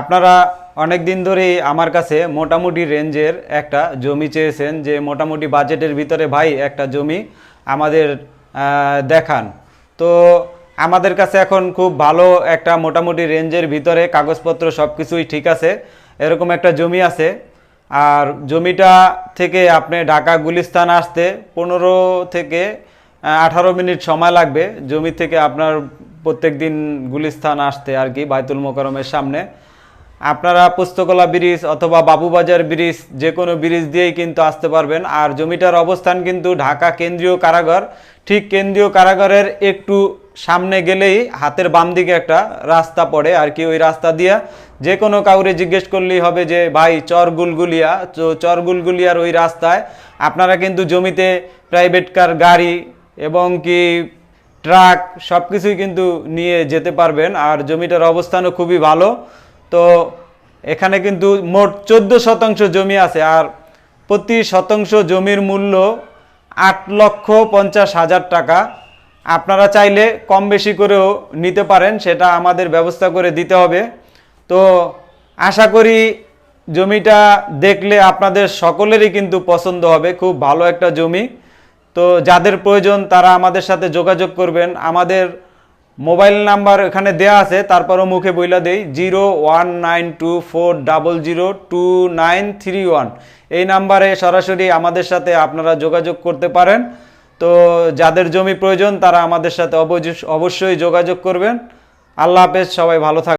আপনারা অনেক দিন ধরেই আমার কাছে মোটামুটি রেঞ্জের একটা জমি চেয়েছেন, যে মোটামুটি বাজেটের ভিতরে ভাই একটা জমি আমাদের দেখান। তো আমাদের কাছে এখন খুব ভালো একটা মোটামুটি রেঞ্জের ভিতরে কাগজপত্র সব কিছুই ঠিক আছে, এরকম একটা জমি আছে। আর জমিটা থেকে আপনি ঢাকা গুলিস্তান আসতে পনেরো থেকে আঠারো মিনিট সময় লাগবে জমি থেকে আপনার প্রত্যেক দিন গুলিস্তান আসতে আর কি, বাইতুল মোকারমের সামনে। আপনারা পুস্তকলা ব্রিজ অথবা বাবুবাজার ব্রিজ যে কোনো ব্রিজ দিয়েই কিন্তু আসতে পারবেন। আর জমিটার অবস্থান কিন্তু ঢাকা কেন্দ্রীয় কারাগার। ঠিক কেন্দ্রীয় কারাগারের একটু সামনে গেলেই হাতের বাম দিকে একটা রাস্তা পড়ে। আর কি ওই রাস্তা দিয়ে যে কোনো কাউরে জিজ্ঞেস করলেই হবে যে, ভাই, চর গুলগুলিয়া। তো চর গুলগুলিয়ার ওই রাস্তায় আপনারা কিন্তু জমিতে প্রাইভেট কার গাড়ি এবং কি ট্রাক সব কিছুই কিন্তু নিয়ে যেতে পারবেন। আর জমিটার অবস্থানও খুবই ভালো। তো এখানে কিন্তু মোট চোদ্দ শতাংশ জমি আছে আর প্রতি শতাংশ জমির মূল্য আট লক্ষ পঞ্চাশ হাজার টাকা। আপনারা চাইলে কম বেশি করেও নিতে পারেন, সেটা আমাদের ব্যবস্থা করে দিতে হবে। তো আশা করি জমিটা দেখলে আপনাদের সকলেরই কিন্তু পছন্দ হবে, খুব ভালো একটা জমি। তো যাদের প্রয়োজন তারা আমাদের সাথে যোগাযোগ করবেন। আমাদের মোবাইল নাম্বার এখানে দেয়া আছে, তারপরও মুখে বইলা দেই, zero one nine two four double zero two nine three one. এই নাম্বারে সরাসরি আমাদের সাথে আপনারা যোগাযোগ করতে পারেন। তো যাদের জমি প্রয়োজন, তারা আমাদের সাথে অবশ্যই যোগাযোগ করবেন। আল্লাহ হাফেজ, সবাই ভালো থাক